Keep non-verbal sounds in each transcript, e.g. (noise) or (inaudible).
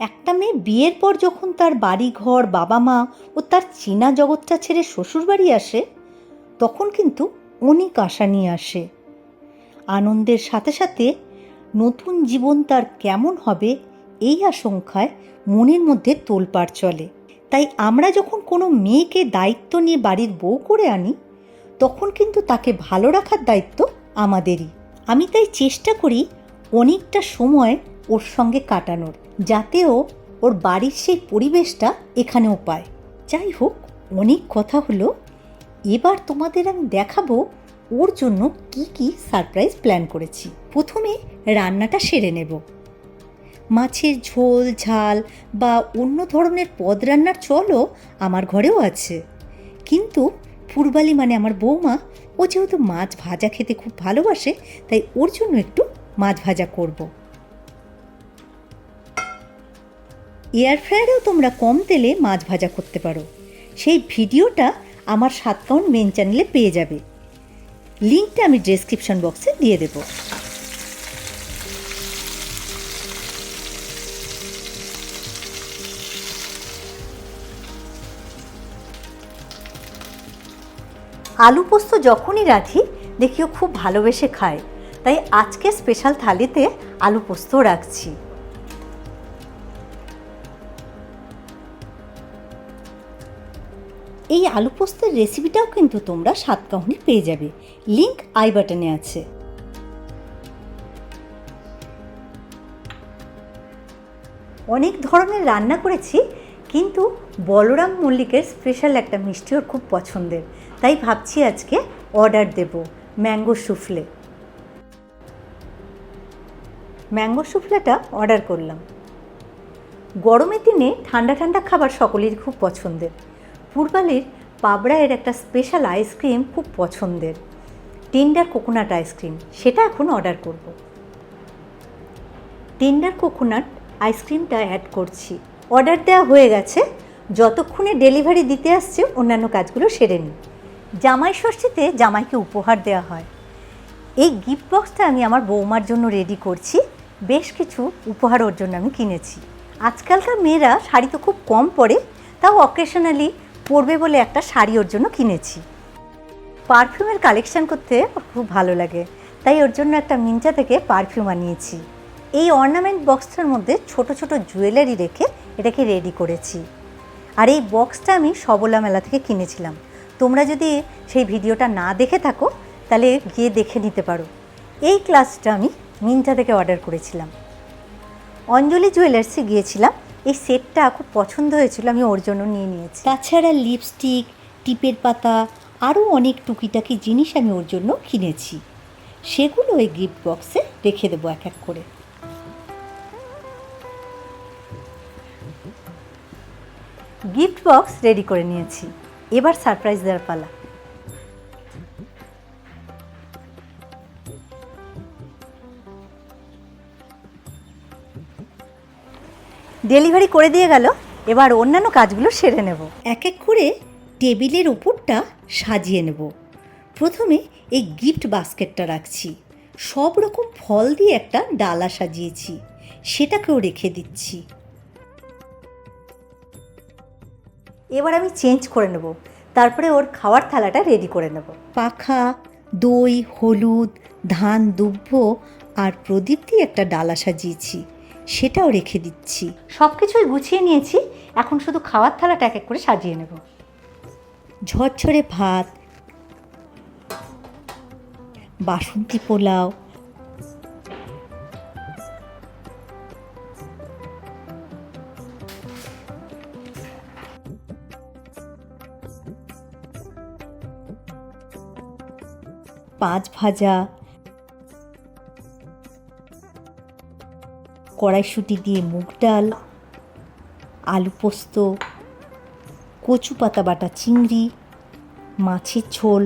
একটা মেয়ে বিয়ের পর যখন তার বাড়ি ঘর বাবা মা ও তার চীনা জগৎটা ছেড়ে শ্বশুরবাড়ি আসে, তখন কিন্তু অনেক আশা নিয়ে আসে। আনন্দের সাথে সাথে নতুন জীবন তার কেমন হবে এই আশঙ্কায় মনের মধ্যে তোলপাড় চলে। তাই আমরা যখন কোনো মেয়েকে দায়িত্ব নিয়ে বাড়ির বউ করে আনি, তখন কিন্তু তাকে ভালো রাখার দায়িত্ব আমাদেরই। আমি তাই চেষ্টা করি অনেকটা সময় ওর সঙ্গে কাটানোর, যাতে ও ওর বাড়ির সেই পরিবেশটা এখানেও পায়। যাই হোক অনেক কথা হলো। এবার তোমাদের আমি দেখাবো ওর জন্য কি কি সারপ্রাইজ প্ল্যান করেছি। প্রথমে রান্নাটা সেরে নেব। মাছের ঝোল, ঝাল বা অন্য ধরনের পদ রান্নার চলও আমার ঘরেও আছে। কিন্তু ফুরবালি মানে আমার বৌমা, ও যেহেতু মাছ ভাজা খেতে খুব ভালোবাসে, তাই ওর জন্য একটু মাছ ভাজা করব। এয়ার ফ্রায়ারেও তোমরা কম তেলে মাছ ভাজা করতে পারো। সেই ভিডিওটা আমার সাত কাউন্ট মেন চ্যানেলে পেয়ে যাবে। লিঙ্কটা আমি ডেসক্রিপশন বক্সে দিয়ে দেবো। আলু পোস্ত যখনই রাখি দেখিও খুব ভালোবেসে খায়। তাই আজকে স্পেশাল থালিতে আলু পোস্ত রাখছি। এই আলু পোস্তের রেসিপিটাও কিন্তু তোমরা সাতকাহনি পেয়ে যাবে। লিংক আই বাটনে আছে। অনেক ধরনের রান্না করেছি, কিন্তু বলরাম মল্লিকের স্পেশাল একটা মিষ্টি ওর খুব পছন্দের। তাই ভাবছি আজকে অর্ডার দেব ম্যাঙ্গো সুফলে ম্যাঙ্গো সুফলেটা অর্ডার করলাম। গরমের দিনে ঠান্ডা ঠান্ডা খাবার সকলেরই খুব পছন্দের। পূর্বালির পাবড়ায়ের একটা স্পেশাল আইসক্রিম খুব পছন্দের। টেন্ডার কোকোনাট আইসক্রিম সেটা এখন অর্ডার করব। টেন্ডার কোকোনাট আইসক্রিমটা অ্যাড করছি। অর্ডার দেওয়া হয়ে গেছে। যতক্ষণে ডেলিভারি দিতে আসছে, অন্যান্য কাজগুলো সেরে নিই। জামাই ষষ্ঠীতে জামাইকে উপহার দেওয়া হয়। এই গিফট বক্সটা আমি আমার বৌমার জন্য রেডি করছি। বেশ কিছু উপহার ওর জন্য আমি কিনেছি। আজকালকার মেয়েরা শাড়ি তো খুব কম পরে, তাও অকেশনালি পরবে বলে একটা শাড়ি ওর জন্য কিনেছি। পারফিউমের কালেকশন করতে খুব ভালো লাগে। তাই ওর জন্য একটা মিঞ্চা থেকে পারফিউম আনিয়েছি। এই অর্নামেন্ট বক্সটার মধ্যে ছোট ছোট জুয়েলারি রেখে এটাকে রেডি করেছি। আর এই বক্সটা আমি সবলা মেলা থেকে কিনেছিলাম। তোমরা যদি সেই ভিডিওটা না দেখে থাকো, তাহলে গিয়ে দেখে নিতে পারো। এই ক্লাসটা আমি মিন্টা থেকে অর্ডার করেছিলাম। অঞ্জলি জুয়েলার্সে গিয়েছিলাম। এই সেটটা খুব পছন্দ হয়েছিল, আমি ওর জন্য নিয়ে নিয়েছি। তাছাড়া লিপস্টিক টিপের পাতা, আরও অনেক টুকিটাকি জিনিস আমি ওর জন্য কিনেছি। সেগুলো ওই গিফট বক্সে রেখে দেবো এক এক করে। গিফট বক্স রেডি করে নিয়েছি। এবার সারপ্রাইজ দেওয়ার পালা। ডেলিভারি করে দিয়ে গেল এবার অন্যান্য কাজগুলো সেরে নেব। এক এক করে টেবিলের ওপরটা সাজিয়ে নেব। প্রথমে এই গিফট বাস্কেটটা রাখছি। সব রকম ফল দিয়ে একটা ডালা সাজিয়েছি সেটাকেও রেখে দিচ্ছি। এবার আমি চেঞ্জ করে নেব তারপরে ওর খাওয়ার থালাটা রেডি করে নেব। পাখা দই হলুদ ধান দুব্য আর প্রদীপ দিয়ে একটা ডালা সাজিয়েছি। সেটাও রেখে দিচ্ছি। সব কিছুই গুছিয়ে নিয়েছি। এখন শুধু খাওয়ার থালাটা এক এক করে সাজিয়ে নেব। ঝরঝরে ভাত বাসন্তী পোলাও পাঁচ ভাজা কড়াইশুঁটি দিয়ে মুগ ডাল, আলু পোস্ত, কচু পাতা বাটা চিংড়ি, মাছের ঝোল,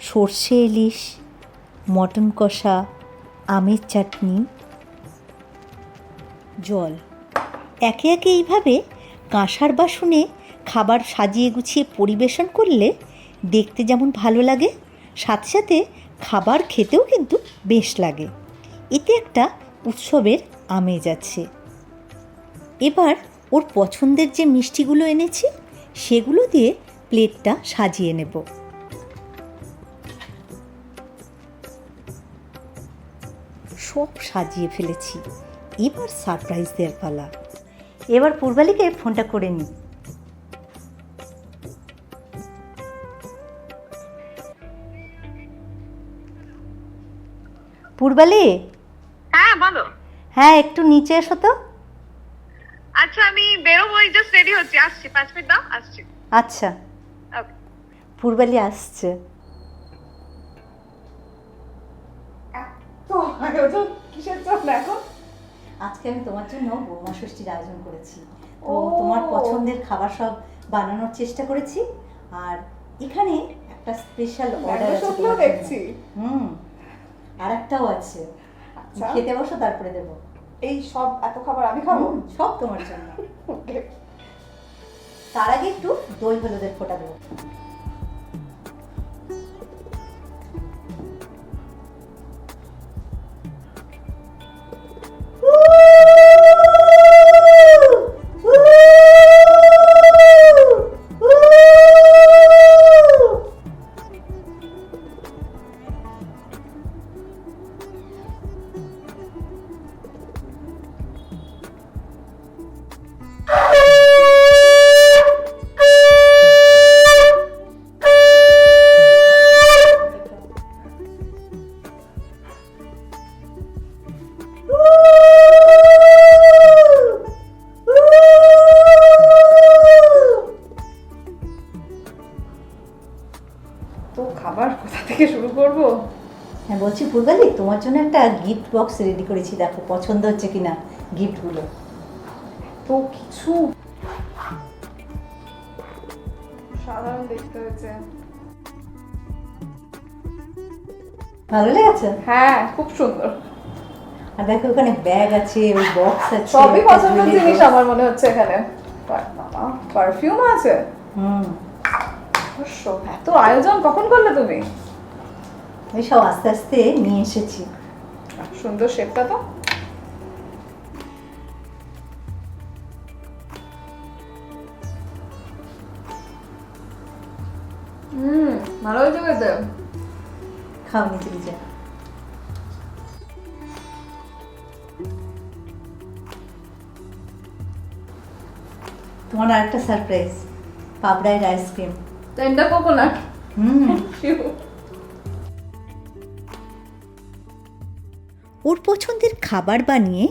সর্ষে ইলিশ, মটন কষা, আমের চাটনি, জল। একে একে এইভাবে কাঁসার বাসনে খাবার সাজিয়ে গুছিয়ে পরিবেশন করলে দেখতে যেমন ভালো লাগে, সাথে সাথে খাবার খেতেও কিন্তু বেশ লাগে। এতে একটা উৎসবের আমেজ আছে এবার ওর পছন্দের যে মিষ্টিগুলো এনেছি, সেগুলো দিয়ে প্লেটটা সাজিয়ে নেব। সব সাজিয়ে ফেলেছি। এবার সারপ্রাইজ দেওয়ার পালা। এবার পূর্বালিকে ফোনটা করে নিই পূর্বালি! বলো হ্যাঁ একটু নিচে এসো তো। আচ্ছা আমি বেরোবো জাস্ট রেডি হচ্ছি। আসছি পাঁচ মিনিট দাও আসছি। আচ্ছা। ওকে পূর্বালি আসছে। কিসের জন্য এখন? আজকে আমি তোমার জন্য বৌমা ষষ্ঠীর আয়োজন করেছি। তো ও। তোমার পছন্দের খাবার সব বানানোর চেষ্টা করেছি। আর এখানে একটা স্পেশাল অর্ডার আছে। দেখছি। হুম। আর একটাও আছে। আচ্ছা। খেতে বসো তারপরে দেবো। এই সব এত খাবার আমি খাব? সব তোমার জন্য। (laughs) তার আগে একটু দই হলুদের ফোটা দেবো। করব? হ্যাঁ বলছি পূর্বালি তোমার জন্য একটা গিফট বক্স রেডি করেছি দেখো পছন্দ হচ্ছে কিনা গিফটগুলো তো কিছু সাধারণ দেখতে হয়েছে। ভালো লেগেছে? হ্যাঁ খুব সুন্দর। আর দেখো ওখানে ব্যাগ আছে ওই বক্স আছে সবই পছন্দের জিনিস আমার মনে হচ্ছে এখানে। পারফিউম আছে? হুম। অবশ্য এত আয়োজন কখন করলে তুমি? ওই সব আস্তে আস্তে নিয়ে এসেছি। সুন্দর শেপটা তো। হুম ভালো হয়েছে খেতে। খাও তোমার আরেকটা সারপ্রাইজ পাবড়াইয়ের আইসক্রিম টেন্ডার কোকোনাট হুম। ওর পছন্দের খাবার বানিয়ে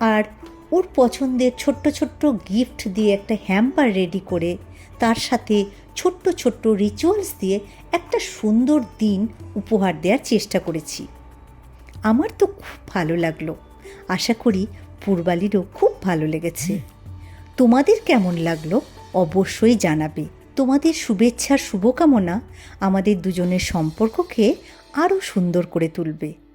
আর ওর পছন্দের ছোট্ট ছোট্ট গিফট দিয়ে একটা হ্যাম্পার রেডি করে তার সাথে ছোট্ট ছোট্ট রিচুয়ালস দিয়ে একটা সুন্দর দিন উপহার দেওয়ার চেষ্টা করেছি। আমার তো খুব ভালো লাগল। আশা করি পূর্বালিরও খুব ভালো লেগেছে। তোমাদের কেমন লাগল অবশ্যই জানাবে। তোমাদের শুভেচ্ছার শুভকামনা আমাদের দুজনের সম্পর্ককে আরও সুন্দর করে তুলবে।